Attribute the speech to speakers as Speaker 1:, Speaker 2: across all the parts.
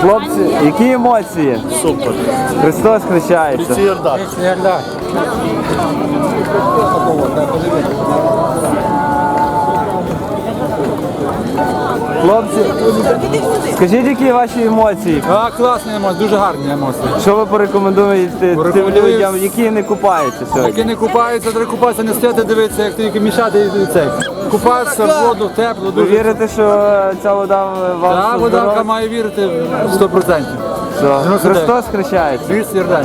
Speaker 1: Хлопці, які емоції?
Speaker 2: Супер.
Speaker 1: Христос хрещається.
Speaker 2: Йордан.
Speaker 1: Хлопці, скажіть, які ваші емоції?
Speaker 3: А, класні емоції, дуже гарні емоції.
Speaker 1: Що ви порекомендуєте тим
Speaker 3: Порекомендую-
Speaker 1: людям, які не купаються
Speaker 3: Які не купаються, треба купатися, не стояти дивитися, як тільки мішати і цей. Купатися в воду, тепло,
Speaker 1: Ви
Speaker 3: дуже.
Speaker 1: вірите, що ця вода вам
Speaker 3: Та
Speaker 1: все
Speaker 3: воданка
Speaker 1: здоров'я?
Speaker 3: має вірити 100%.
Speaker 1: Що? Христос хрещається.
Speaker 3: Йордан.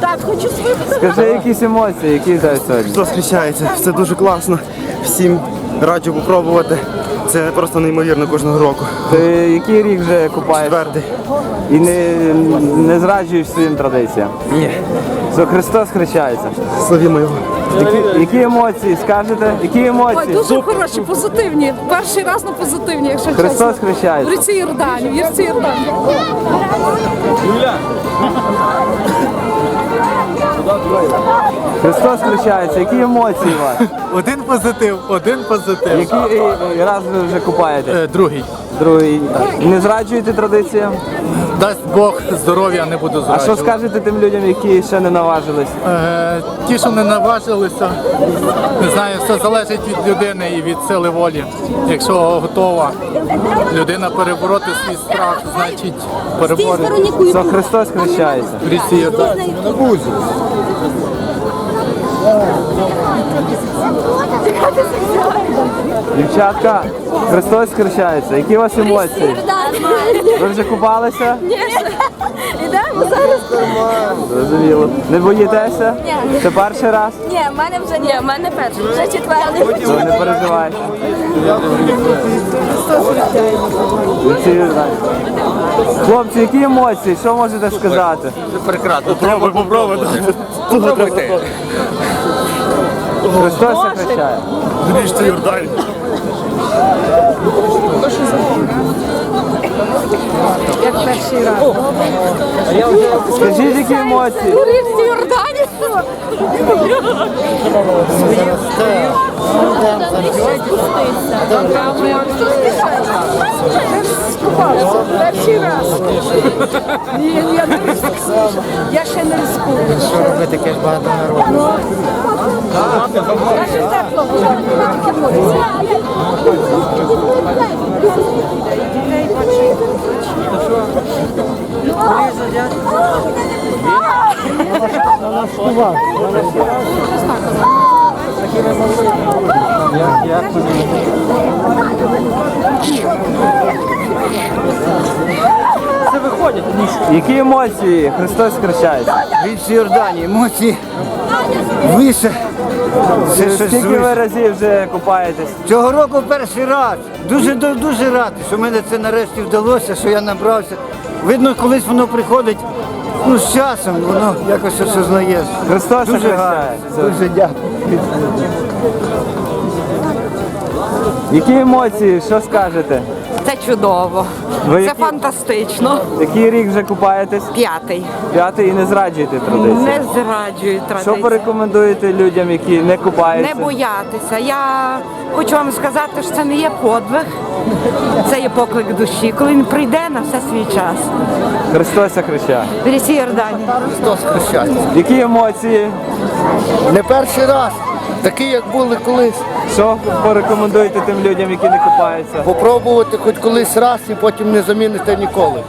Speaker 4: Так, хочу свою
Speaker 1: Скажи якісь емоції, які зараз сьогодні?
Speaker 2: Хто схищається? Це дуже класно. Всім раджу попробувати. Це просто неймовірно кожного року.
Speaker 1: Ти який рік вже купаєшся
Speaker 2: Твердий.
Speaker 1: і не, не зраджуєш своїм традиціям?
Speaker 2: Ні.
Speaker 1: Христос хрещається.
Speaker 2: Славімо його.
Speaker 1: Які, які емоції скажете? Які
Speaker 4: Ой,
Speaker 1: емоції?
Speaker 4: дуже хороші, позитивні. Перший раз на позитивні, якщо
Speaker 1: Христос
Speaker 4: чесно.
Speaker 1: хрещається.
Speaker 4: В ріці Йордані, в ріці Йордані.
Speaker 1: Христос хрещається. Які емоції у вас?
Speaker 3: Один позитив, один позитив.
Speaker 1: Який е, раз ви вже купаєте?
Speaker 3: Другий.
Speaker 1: Другий. Не зраджуєте традиціям?
Speaker 3: Дасть Бог здоров'я, не буду
Speaker 1: А що скажете тим людям, які ще не наважились?
Speaker 3: Е, Ті, що не наважилися, не знаю, все залежить від людини і від сили волі. Якщо готова людина перебороти свій страх, значить переборити.
Speaker 1: Що Христос хрещається.
Speaker 3: В річці Йордан.
Speaker 1: Дівчатка, Христос хрещається. Які у вас емоції? Ви вже купалися? Ні.
Speaker 5: Ідемо зараз?
Speaker 1: Зрозуміло. Не боїтеся?
Speaker 5: Ні.
Speaker 1: Це перший раз?
Speaker 5: Ні, в мене вже ні, в мене перший, вже четвертий.
Speaker 1: Ну, не переживайте. Хлопці, які емоції? Що можете сказати?
Speaker 2: Попробуй, попробуй. Попробуйте.
Speaker 1: Христос хрещає.
Speaker 2: В річці Йордан.
Speaker 4: Як перший раз.
Speaker 1: Скажіть, які емоції?
Speaker 4: У річці Йордані. Перший раз. Ні, я не ризикую. Я ще не ризикую. Що робити, таке ж багато народу?
Speaker 1: Які емоції? Христос хрещається.
Speaker 6: Від Йордані емоції вище. Це щось
Speaker 1: Скільки ви
Speaker 6: звише.
Speaker 1: разів вже купаєтесь?
Speaker 6: Цього року перший раз. Дуже ду- дуже радий, що мене це нарешті вдалося, що я набрався. Видно, колись воно приходить. Ну, з часом воно якось осознаєш.
Speaker 1: Христос
Speaker 6: Дуже гарно. Дуже дякую.
Speaker 1: Які емоції? Що скажете?
Speaker 7: Це чудово.
Speaker 1: Ви
Speaker 7: Це
Speaker 1: які-
Speaker 7: фантастично.
Speaker 1: Який рік вже купаєтесь?
Speaker 7: П'ятий.
Speaker 1: П'ятий і не зраджуєте традиції.
Speaker 7: Не зраджую
Speaker 1: Що
Speaker 7: традиції.
Speaker 1: порекомендуєте людям, які не купаються?
Speaker 7: Не боятися. Я хочу вам сказати, що це не є подвиг, це є поклик душі. Коли він прийде на все свій час.
Speaker 1: Христос
Speaker 7: Йордані.
Speaker 6: Христос хрещається.
Speaker 1: Які емоції?
Speaker 6: Не перший раз. Такі, як були колись.
Speaker 1: Що порекомендуєте тим людям, які не купаються?
Speaker 6: Попробувати хоч колись раз і потім не заміните ніколи.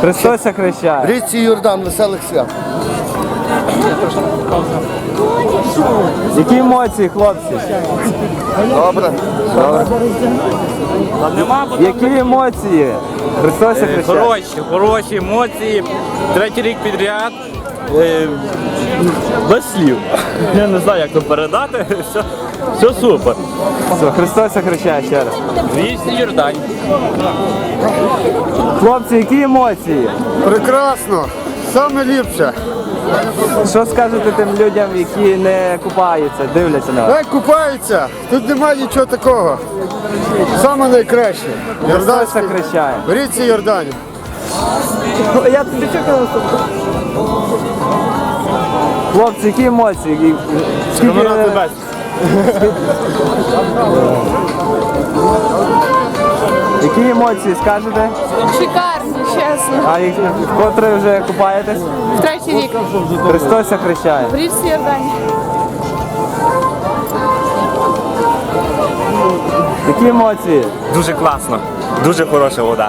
Speaker 1: Христос хрещає.
Speaker 6: Річці Йордан, веселих свят.
Speaker 1: Які емоції, хлопці?
Speaker 6: Добре.
Speaker 1: Які емоції? Христос хрещає.
Speaker 8: Хороші, хороші емоції. Третій рік підряд. Е, без слів. Я не знаю, як то передати. Все, все супер.
Speaker 1: Все, Христос хрещає ще раз.
Speaker 8: Вічний Йордань.
Speaker 1: Хлопці, які емоції?
Speaker 6: Прекрасно. Саме ліпше.
Speaker 1: Що скажете тим людям, які не купаються, дивляться на вас?
Speaker 6: Хай купаються. Тут немає нічого такого. Саме найкраще.
Speaker 1: Христос хрещає.
Speaker 6: Беріться Йордані.
Speaker 1: Я тобі що казав? Хлопці, які емоції? Скільки... Які емоції скажете?
Speaker 4: Шикарні,
Speaker 5: чесно.
Speaker 1: А і вкотре вже купаєтесь?
Speaker 5: В третій рік.
Speaker 1: Христос хрещає.
Speaker 5: В річці Йордані.
Speaker 1: Які емоції?
Speaker 8: Дуже класно, дуже хороша вода.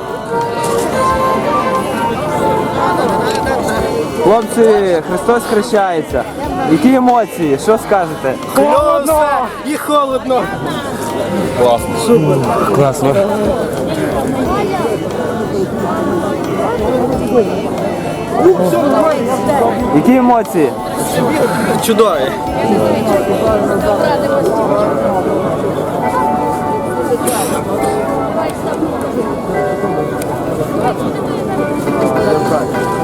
Speaker 1: Хлопці, Христос хрещається. Які емоції? Що скажете?
Speaker 2: Холодно! І холодно!
Speaker 1: Класно. Які емоції?
Speaker 2: Чудові!
Speaker 5: Піти?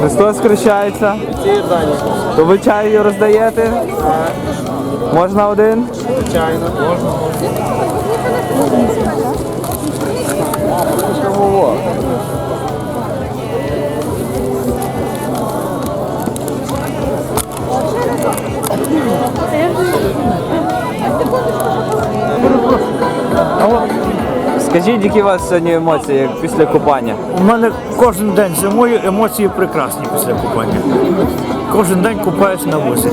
Speaker 1: Христос хрещається. То ви чаю роздаєте? Можна один?
Speaker 2: Звичайно, можна. Чего?
Speaker 1: А вот Скажіть, які у вас сьогодні емоції після купання?
Speaker 6: У мене кожен день зимою емоції прекрасні після купання. Кожен день купаюся на вузі.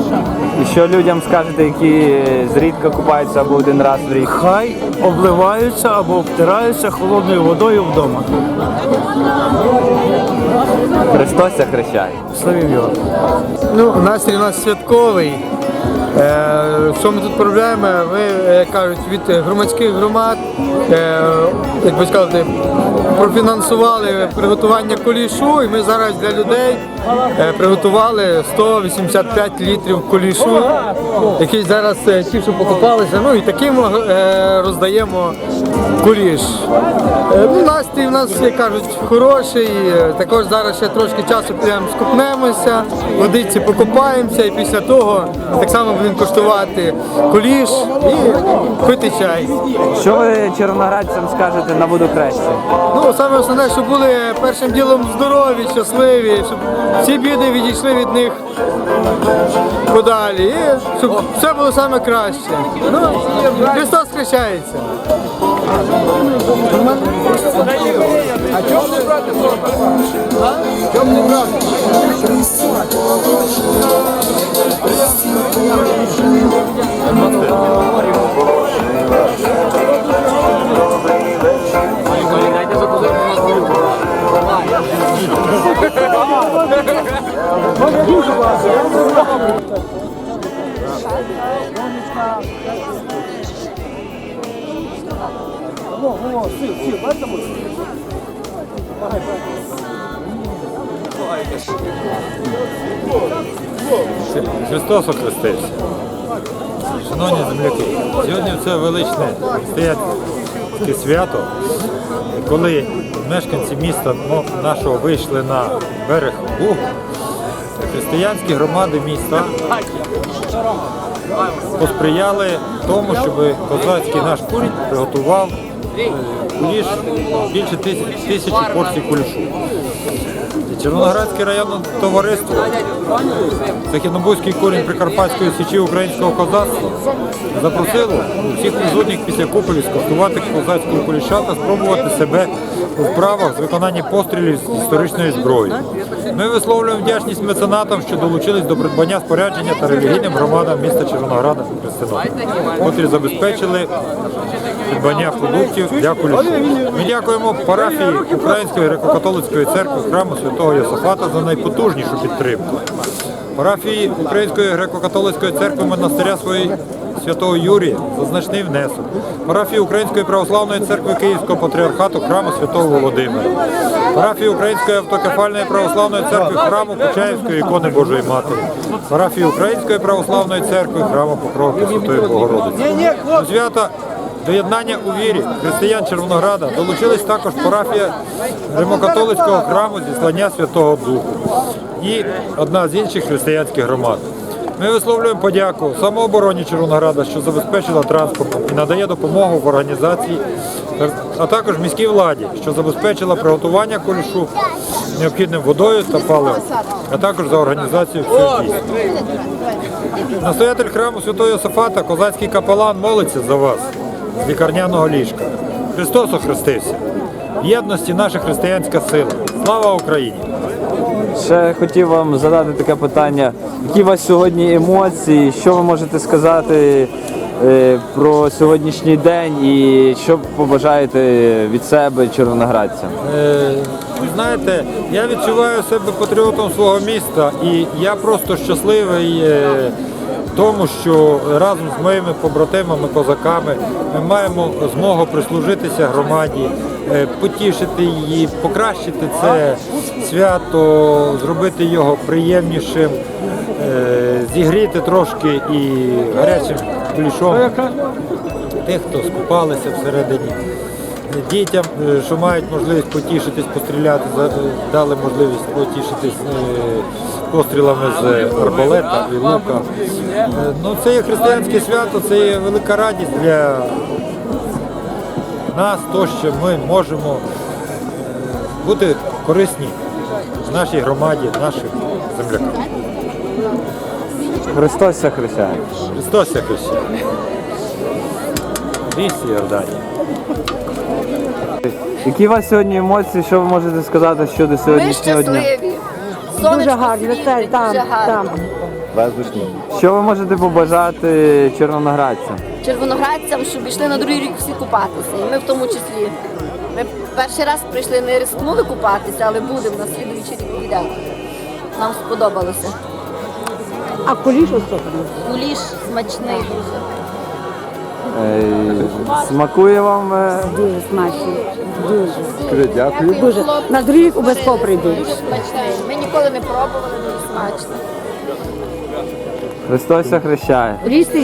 Speaker 1: І що людям скажете, які зрідка купаються або один раз в рік?
Speaker 6: Хай обливаються або обтираються холодною водою вдома.
Speaker 1: Христос хрещає.
Speaker 6: Славів його.
Speaker 3: Ну, настрій у нас святковий. Е, що ми тут проблеми, Ми, е, як кажуть, від громадських громад, е, як би сказати, профінансували приготування кулішу, і ми зараз для людей е, приготували 185 літрів кулішу, який зараз е, ті, що покупалися, ну і таким е, роздаємо куліш. Е, ну, настрій у нас, як кажуть, хороший. Також зараз ще трошки часу підемо скупнемося, водиці покупаємося і після того так само будемо коштувати куліш і пити чай.
Speaker 1: Що ви червоноградцям скажете на водохрещі?
Speaker 3: Ну, саме основне, щоб були першим ділом здорові, щасливі, щоб всі біди відійшли від них подалі. І щоб все було саме краще. Ну, Христос хрещається.
Speaker 9: Христос охрестився. Шановні земляки, сьогодні це величне свято, коли мешканці міста ну, нашого вийшли на берег Бугу, християнські громади міста посприяли тому, щоб козацький наш курінь приготував е, куліш більше тисяч- тисячі порцій кулішу. Червоноградське районне товариство Західнобузький корінь Прикарпатської січі українського козацтва запросило всіх присутніх після куполі скуштувати козацького куліша та спробувати себе у вправах з виконання пострілів з історичної зброї. Ми висловлюємо вдячність меценатам, що долучились до придбання спорядження та релігійним громадам міста Червонограда Христина, котрі забезпечили придбання продуктів кулішу. Ми дякуємо парафії Української греко-католицької церкви храму святого Йосифата за найпотужнішу підтримку. Парафії Української греко-католицької церкви монастиря своєї святого Юрія за значний внесок. Парафії Української православної церкви Київського патріархату храму святого Володимира. Парафії Української автокефальної православної церкви храму Почаївської ікони Божої Матері. Парафії Української православної церкви храму Покрова Пресвятої Богородиці. До свята Доєднання у вірі християн Червонограда долучились також парафія Римокатолицького храму зіслання Святого Духу і одна з інших християнських громад. Ми висловлюємо подяку самообороні Червонограда, що забезпечила транспортом і надає допомогу в організації, а також міській владі, що забезпечила приготування кулішу необхідним водою та паливом, а також за організацію всього дійства. Настоятель храму Святого Йосифата, козацький капелан молиться за вас з лікарняного ліжка. Христос охрестився. В єдності наша християнська сила. Слава Україні!
Speaker 1: Ще хотів вам задати таке питання. Які у вас сьогодні емоції? Що ви можете сказати е, про сьогоднішній день і що побажаєте від себе червоноградцям?
Speaker 9: Е, знаєте, я відчуваю себе патріотом свого міста і я просто щасливий тому, що разом з моїми побратимами, козаками ми маємо змогу прислужитися громаді, е, потішити її, покращити це свято, зробити його приємнішим, е, зігріти трошки і гарячим кулішом тих, хто скупалися всередині. Дітям, е, що мають можливість потішитись, постріляти, дали можливість потішитись е, пострілами з арбалета і лука. Е, Ну, це є християнське свято, це є велика радість для нас, то, що ми можемо бути корисні в нашій громаді, нашим землякам.
Speaker 1: Христос ся хрещає.
Speaker 9: Христос як ще. Вісі Йордані.
Speaker 1: Які у вас сьогодні емоції? Що ви можете сказати щодо
Speaker 5: Ми
Speaker 1: сьогоднішнього дня?
Speaker 5: щасливі.
Speaker 4: Дуже гарно,
Speaker 5: світить,
Speaker 4: це там,
Speaker 5: дуже гарно.
Speaker 4: там.
Speaker 1: Що ви можете побажати червоноградцям?
Speaker 5: Червоноградцям, щоб йшли на другий рік всі купатися. І ми в тому числі. Ми перший раз прийшли, не рискнули купатися, але будемо на слідуючий рік підемо. Нам сподобалося.
Speaker 4: А куліш особливо.
Speaker 5: Куліш смачний дуже.
Speaker 1: Смакує вам? е?
Speaker 4: Дуже смачно. Дуже.
Speaker 1: Дякую.
Speaker 4: Дуже. На другий рік обов'язково прийдуть.
Speaker 5: Дуже смачний. Ми ніколи не пробували, дуже смачно.
Speaker 1: Христос хрещає.
Speaker 4: Лісти в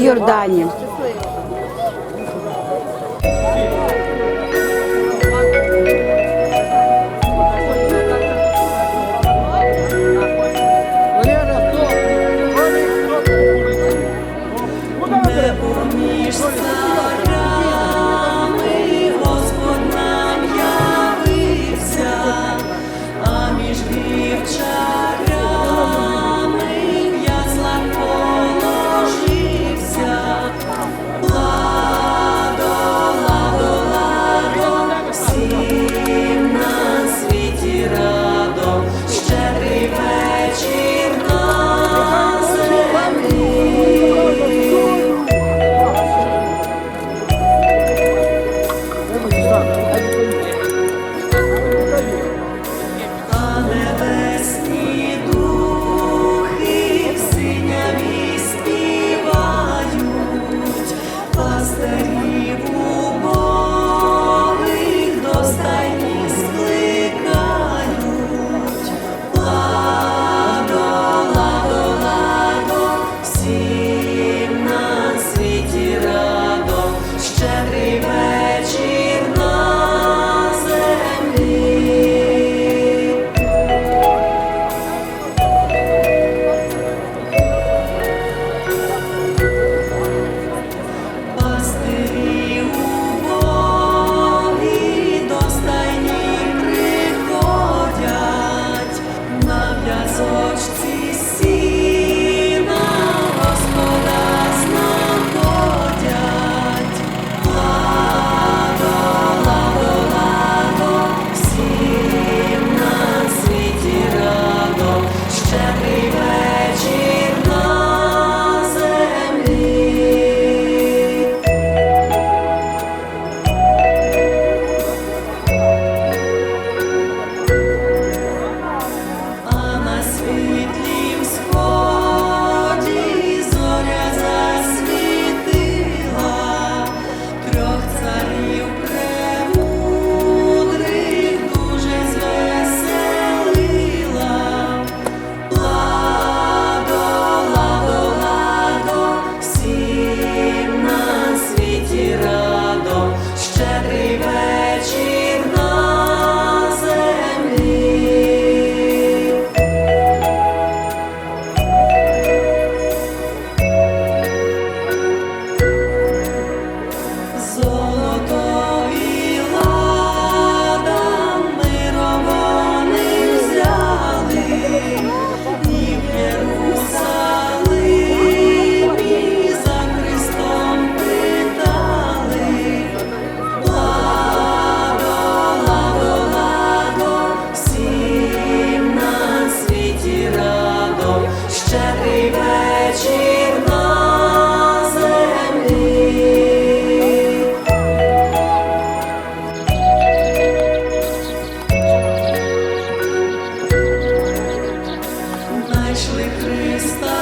Speaker 10: знайшли Христа.